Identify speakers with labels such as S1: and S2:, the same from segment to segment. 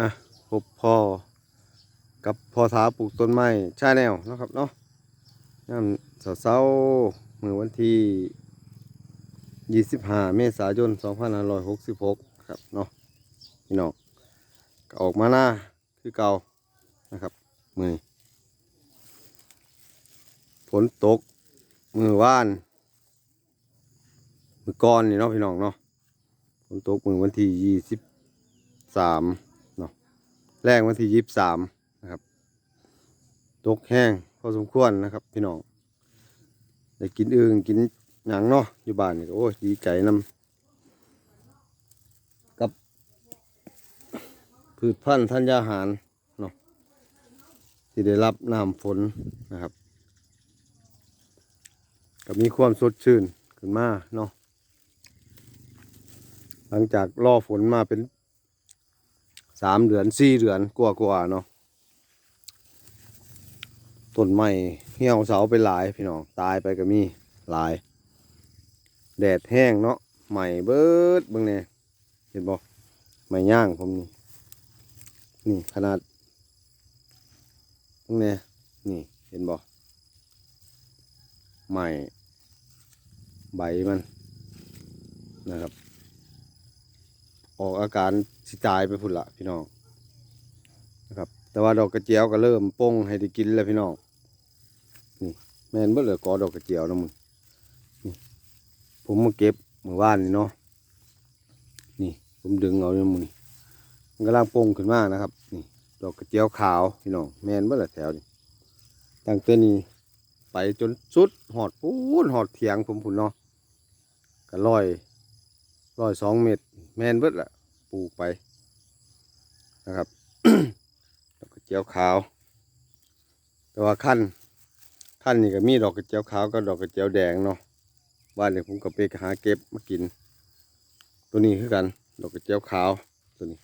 S1: อะพบพอกับพอสาปลูกต้นไม้ชาแนวนะครับเนาะน้ำเสาเมื่อวันที่ 25 เมษายน 2566 ครับเนาะพี่น้องออกมาหน้าคือเก่านะครับ มือฝนตก มือว่าน มือก้อนนี่เนาะพี่น้องเนาะฝนตกมือวันที่ 23 แรกวันที่ยีิบสามนะครับตกแห้งพอสมควรนะครับ พี่น้องได้กินอึงกินหนังเนาะอยู่บ้านนี่โอ้ยดีใจนำ กับ พืชพันธุ์ธัญญาหารเนาะที่ได้รับน้ำฝนนะครับก็มีความสดชื่นขึ้นมาเนาะหลังจากล่อฝนมาเป็น สามเดือนสี่เดือนกว่ากว่าเนาะต้นไม้เหี่ยวเสาไปหลายพี่น้องตายไปก็มีหลาย แดดแห้งเนาะใหม่เบิดบิ่งเนี่ยเห็นบ่ใหม่ย่างผมนี่นี่ขนาดบิ่งเนี่ยนี่เห็นบอกใหม่ใบมันนะครับ ออกอาการสิตายไปพุ่นละพี่น้องนะครับ แต่ว่าดอกกระเจียวก็เริ่มป้งให้ได้กินแล้วพี่น้องนี่แม่นบ่เหลือกอดอกกระเจียวนะมึงนี่ผมมาเก็บเมื่อวานนี่เนาะนี่ผมดึงเอาเนี่ยมึงนี่มันกำลังป้งขึ้นมากนะครับนี่ดอกกระเจียวขาวพี่น้องแม่นบ่เหลือแถวนี่ตั้งแต่นี้ไปจนสุดหอดปูนหอดเถียงผมพุ่นเนาะก็ร้อยลอยสองเมตร แมนเบิดละปลูกไปนะครับดอกกระเจียวขาว แต่ว่าขั้นขั้นนี่ก็มีดอกกระเจียวขาวกับดอกกระเจียวแดงเนาะบ้านเนี่ยผมกับเปกหาเก็บมากิน ตัวนี้คือกัน ดอกกระเจียวขาวตัวนี้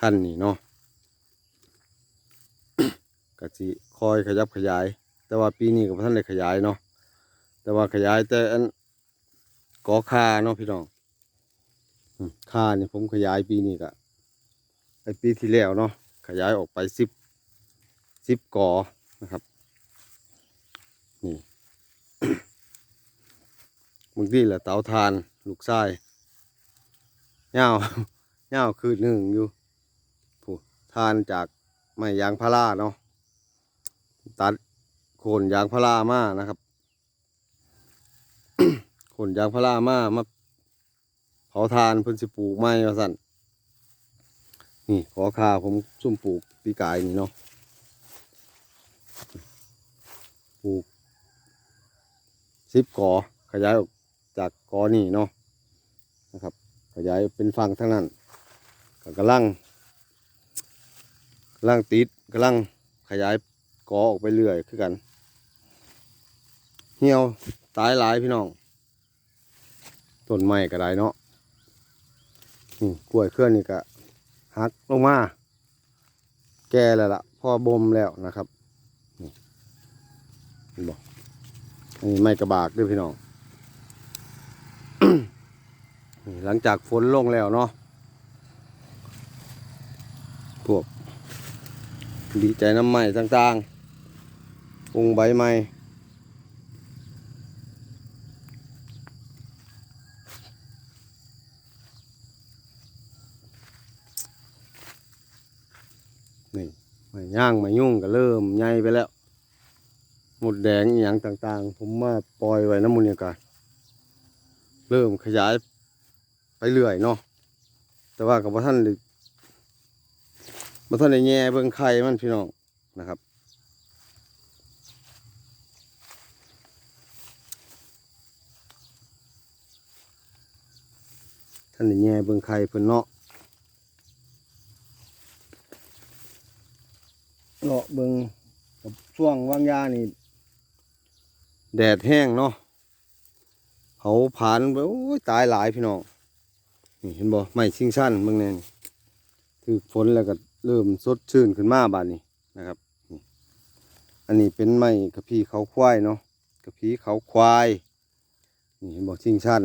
S1: ขั้นนี่เนาะกะจิคอยขยับขยาย แต่ว่าปีนี้กับท่านเลยขยายเนาะแต่ว่าขยายแต่อันก่อคาเนาะพี่น้อง ค่าเนี่ยผมขยายปีนี้ก็ไอปีที่แล้วเนาะขยายออกไปสิบสิบกอนะครับนี่บางทีแหละเตาทานลูกไส้เน่าเน่าคือหนึ่งอยู่ผู้ทานจากไม้ยางพาราเนาะตัดโคนยางพารามานะครับ โคนยางพารามามา ขอทานเพิ่นสิปลูกไม้มาสั่นนี่ขอคาผมซุ่มปลูกปีกายนี่เนาะปลูกสิบกอขยายออกจากกอนี่เนาะนะครับ ขยายเป็นฟังทั้งนั้นกำลังกำลังติดกำลังขยายกอออกไปเรื่อยคือกัน เหี่ยวตายหลายพี่น้องต้นไม้ก็ได้เนาะ กล้วยเคลื่อนนี่ก็หักลงมา แก่แล้วล่ะ พอบ่มแล้วนะครับบอกนี่ไม่กระบากด้วยพี่น้องหลังจากฝนลงแล้วเนาะพวกดีใจน้ำใหม่ต่างๆองใบใหม่ ย่างมายุ่งก็เริ่มใหญ่ไปแล้ว หมดแดงอย่างต่างๆ ผมมาปล่อยไว้น้ำมูลเนี่ยกันเริ่มขยายไปเรื่อยเนาะแต่ว่ากับพระท่านพระท่านในแง่เบื้องไข่มันพี่น้องนะครับท่านในแง่เบื้องไข่เพิ่นเนาะ เลาะเบิงกับช่วงว่างยานี่ แดดแห้งเนาะเขาผ่านไปโอ้ยตายหลายพี่น้องนี่เห็นบ่ไม่ชิงสั้นเบิ่งเน่นถือฝนแล้วก็เริ่มสดชื่นขึ้นมาบานนี้นะครับอันนี้เป็นไม้กระพีเขาควายเนาะกระพีเขาควายนี่เห็นบอกชิงชัน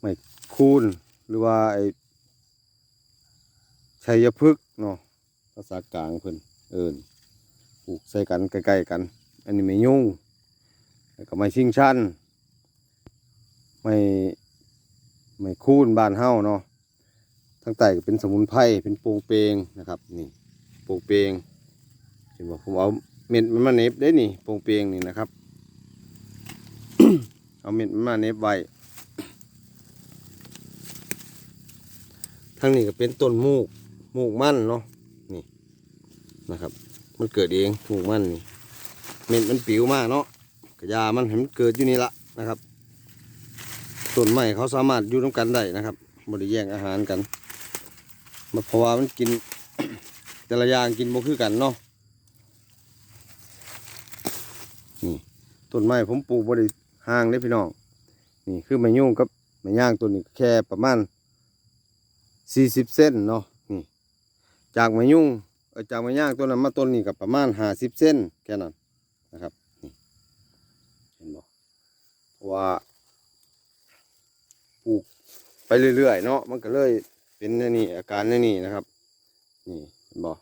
S1: ไม่คูนหรือว่าไอ้ชัยพฤกษ์เนาะภาษากลางเพิ่น เอิ้นปลูกใส่กันใกล้ๆกัน อันนี้ไม่ยุ่งแล้วก็ไม้ชิงชันไม่ไม่คูนบานเฮาเนาะทั้งใต้ก็เป็นสมุนไพรเป็นโปงเปงนะครับนี่โปงเปงเห็นบ่ผมเอาเม็ดมันมาเน็บได้นี่โปงเปงนี่นะครับ เอาเม็ดมันมาเน็บไว้ทั้งนี้ก็เป็นต้นมูกมูกมั่นเนาะ นะครับ มันเกิดเองมูกมันนี่เม็ดมันปิวมากเนาะกระยามันเห็นมันเกิดอยู่นี่ละนะครับต้นไม้เขาสามารถอยู่ร่วมกันได้นะครับบริแย่งอาหารกันมันเพราะว่ามันกิน แต่ละอย่างกินบ่คือกันเนาะนี่ต้นไม้ผมปลูกบริห่างเลยพี่น้องนี่คือไม้ยุ่งกับไม้ย่างตัวนี้แค่ประมาณสี่สิบเส้นเนาะนี่จากไม้ยุ่ง จากไม้ย่างตัวนั้นมาต้นนี้กับประมาณห้าสิบเส้นแค่นั้นนะครับนี่เห็นบ่เพราะว่าปลูกไปเรื่อยๆเนาะมันก็เลยเป็นนี่อาการนี่นะครับ นี่เห็นบ่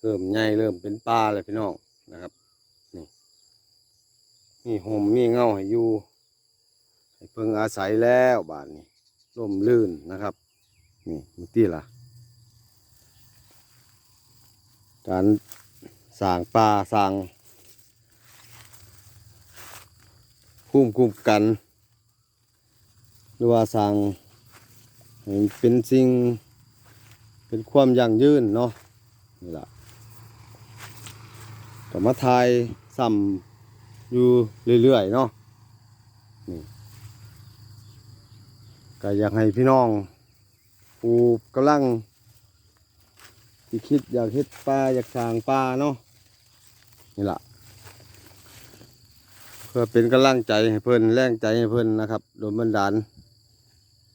S1: เริ่มใหญ่เริ่มเป็นป่าเลยพี่น้องนะครับนี่มีห่มมีเงาให้อยู่ให้เพิ่งอาศัยแล้วบ้านนี้ ร่มลื่นนะครับ นี่มันตีล่ะ การสางป่าสางคุ้มคุ้มกัน หรือว่าสางเป็นสิ่งเป็นความยั่งยืนเนาะนี่ละก็มาทายซ้ำอยู่เรื่อยๆเนาะนี่ ก็อยากให้พี่น้องผู้กำลังที่คิดอยากเฮ็ดปลาอยากสร้างปลาเนาะนี่ล่ะเพื่อเป็นกำลังใจให้เพิ่นแรงใจให้เพิ่นนะครับโดนบันดาล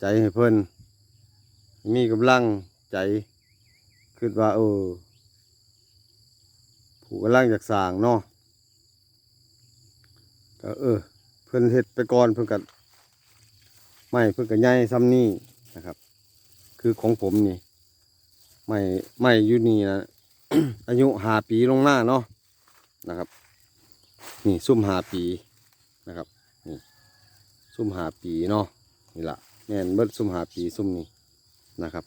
S1: ใจให้เพิ่นมีกำลังใจคิดว่าเออผู้กำลังอยากสร้างเนาะก็เออเพิ่นเฮ็ดไปก่อนเพิ่นก็ ไม่เพื่อกระใหญ่ซ้ำนี่นะครับ คือของผมนี่ไม่ไม่อยุนี่นะอายุหาปีลงหน้าเนาะนะครับ นี่ซุ่มหาปีนะครับนี่ซุ่มหาปีเนาะนี่ละแม่นเบิดซุ่มหาปีซุ่มนี่นะครับ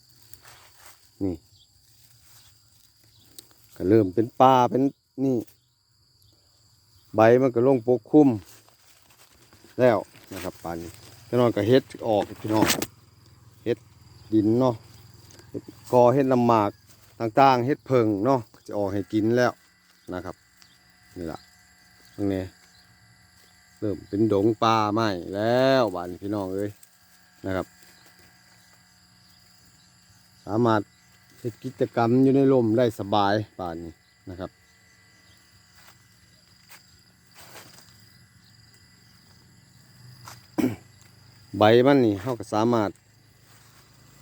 S1: นี่ก็เริ่มเป็นป่าเป็นนี่ ใบมันก็ลงปกคลุมแล้วนะครับป่านี้ พี่น้องก็เฮ็ดออกพี่น้องเฮ็ดดินเนาะกอเฮ็ดลำหมากต่างๆเฮ็ดเพิงเนาะจะออกให้กินแล้วนะครับนี่ล่ะตรงนี้เริ่มเป็นดงป่าไม้แล้วบ้านพี่น้องเอ้ยนะครับ สามารถเฮ็ดกิจกรรมอยู่ในลมได้สบายป่านนี้นะครับ ใบมันนี่เขาก็สามารถ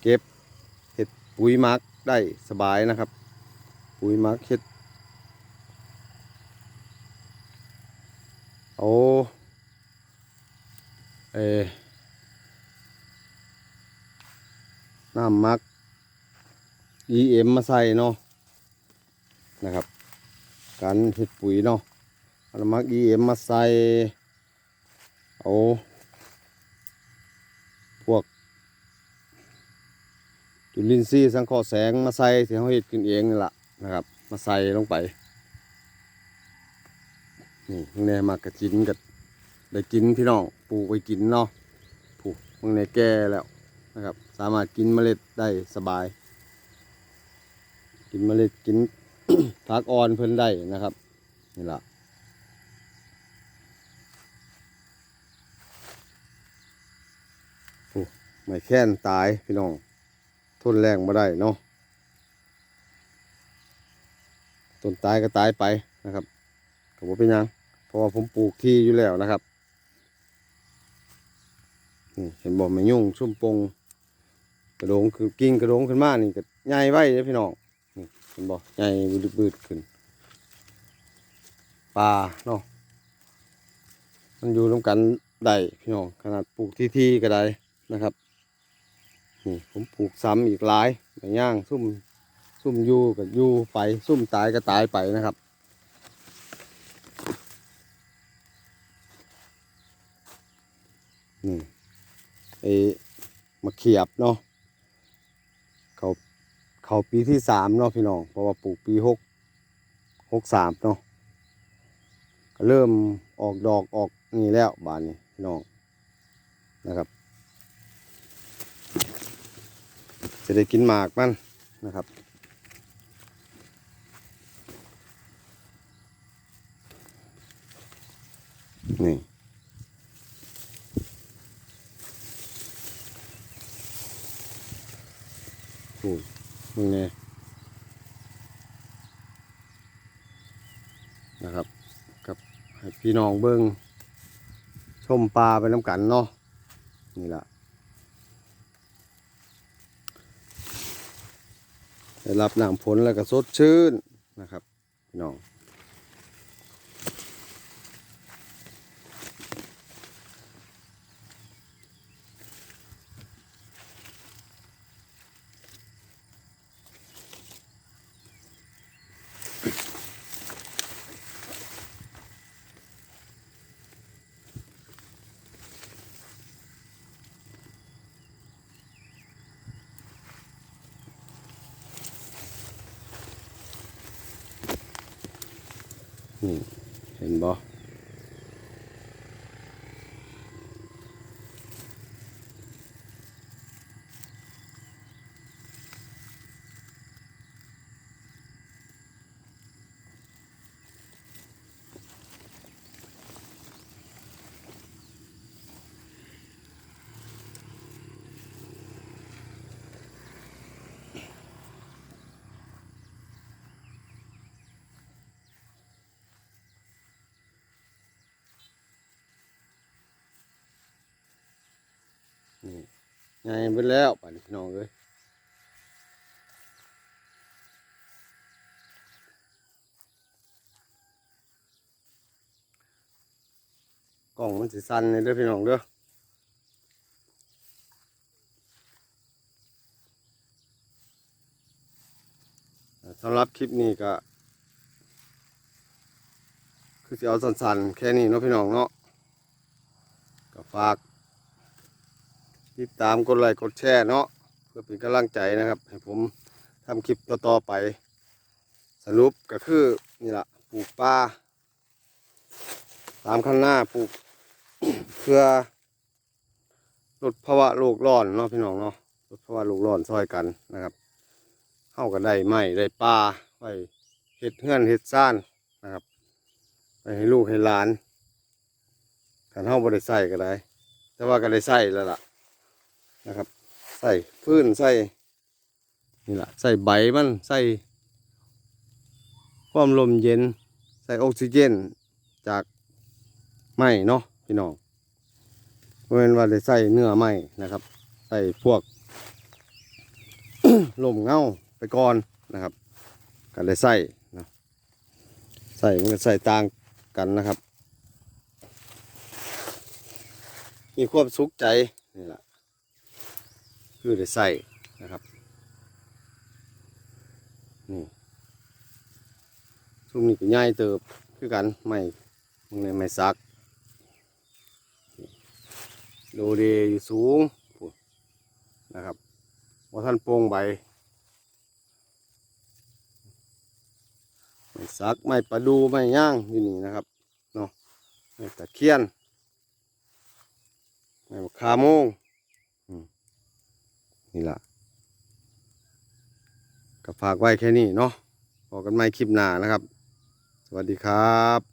S1: เก็บเห็ดปุ๋ยมักได้สบายนะครับ ปุ๋ยมักเห็ดเอาเอน้ำมัก EM มาใส่เนาะนะครับ การเห็ดปุ๋ยเนาะน้ำมัก EM มาใส่เอา พวก จุลินทรีย์สังเคราะห์แสงมาใส่ที่เขาเห็ดกินเองนี่แหละนะครับ มาใส่ลงไป นี่มึงเนี่ยมากระจินกับได้กินพี่น้องปลูกไปกินเนาะปลูกมึงเนี่ยแก่แล้วนะครับ สามารถกินเมล็ดได้สบาย กินเมล็ดกินผักอ่อนเพิ่นได้นะครับ นี่แหละไม่แค้นตายพี่น้อง ทนแรงมาได้เนาะต้นตายก็ตายไปนะครับก็บ่เป็นยังเพราะว่าผมปลูกที่อยู่แล้วนะครับนี่เห็นบ่ไม่ยุ่งชุ่มปงกระโดงคือกิ่งกระโดงขึ้นมานี่ก็ใหญ่ไว้เลยพี่น้องนี่เห็นบ่ใหญ่บืดขึ้นปลาเนาะมันอยู่ร่วมกันได้พี่น้องขนาดปลูกที่ที่ก็ได้นะครับ นี่ผมปลูกซ้ำอีกหลายใบย่างซุ่มซุ่มยูกับยูไปซุ่มตายก็ตายไปนะครับ นี่ไอ้มะเขียบเนาะเขาเขาปีที่สามเนาะพี่น้องเพราะว่าปลูกปีหกหกสามเนาะก็เริ่มออกดอกออกนี่แล้วบานนี้พี่น้องนะครับ จะได้กินหมากมันนะครับ นี่โอ้มึงเนี่ยนะครับ กับพี่น้องเบิ้งชมปลาไปน้ำกันเนาะนี่แหละ ได้รับน้ำฝนแล้วก็สดชื่นนะครับพี่น้องนี่ เห็นบ่นี่ ไงไปแล้วป่านนี้พี่น้องเลยกล่องมันสิสั่นเลยเด้อพี่น้องเด้อสำหรับคลิปนี้ก็คือจะเอาสันๆแค่นี้เนาะพี่น้องเนาะก็ฝาก ติดตามกดไลค์กดแชร์เนาะเพื่อเป็นกำลังใจนะครับ ให้ผมทำคลิปต่อๆไป สรุปก็คือนี่แหละปลูกปลาตามขั้นหน้าปลูกเพื่อลดภาวะโลกร้อนเนาะพี่น้องเนาะลดภาวะโลกร้อนซอยกันนะครับเข้ากันได้ไม้ได้ปลาไว้เห็ดเฮือนเห็ดซ่านนะครับ ไปให้ลูกให้หลานกันเข้าบ่ได้ใส่ก็ได้ แต่ว่าก็ได้ใส่แล้วล่ะ นะครับ ใส่ฟื้นใส่นี่แหละใส่ใบมันใส่ความลมเย็น ใส่ออกซิเจนจากไม้เนาะพี่น้องเพราะฉะนั้นว่าได้ใส่เนื้อไม้นะครับ ใส่พวกลมเงาไปก่อนนะครับก็ได้ใส่นะใส่มันก็ใส่ต่างกันนะครับ มีความสุขใจนี่แหละ คือได้ใส่นะครับนี่ช่งนี้ก็ง่ายเติบคือกันไม่มึงเลยไม่ซักโดเดอยู่สูงนะครับว่าท่านโปร่งใบไม่ซักไม่ประดูไม่ย่างอยู่นี่นะครับเนาะไม่ตะเคียนไม่มะคาโมง นี่ละก็ฝากไว้แค่นี้เนาะพอกันใหม่คลิปหน้านะครับ สวัสดีครับ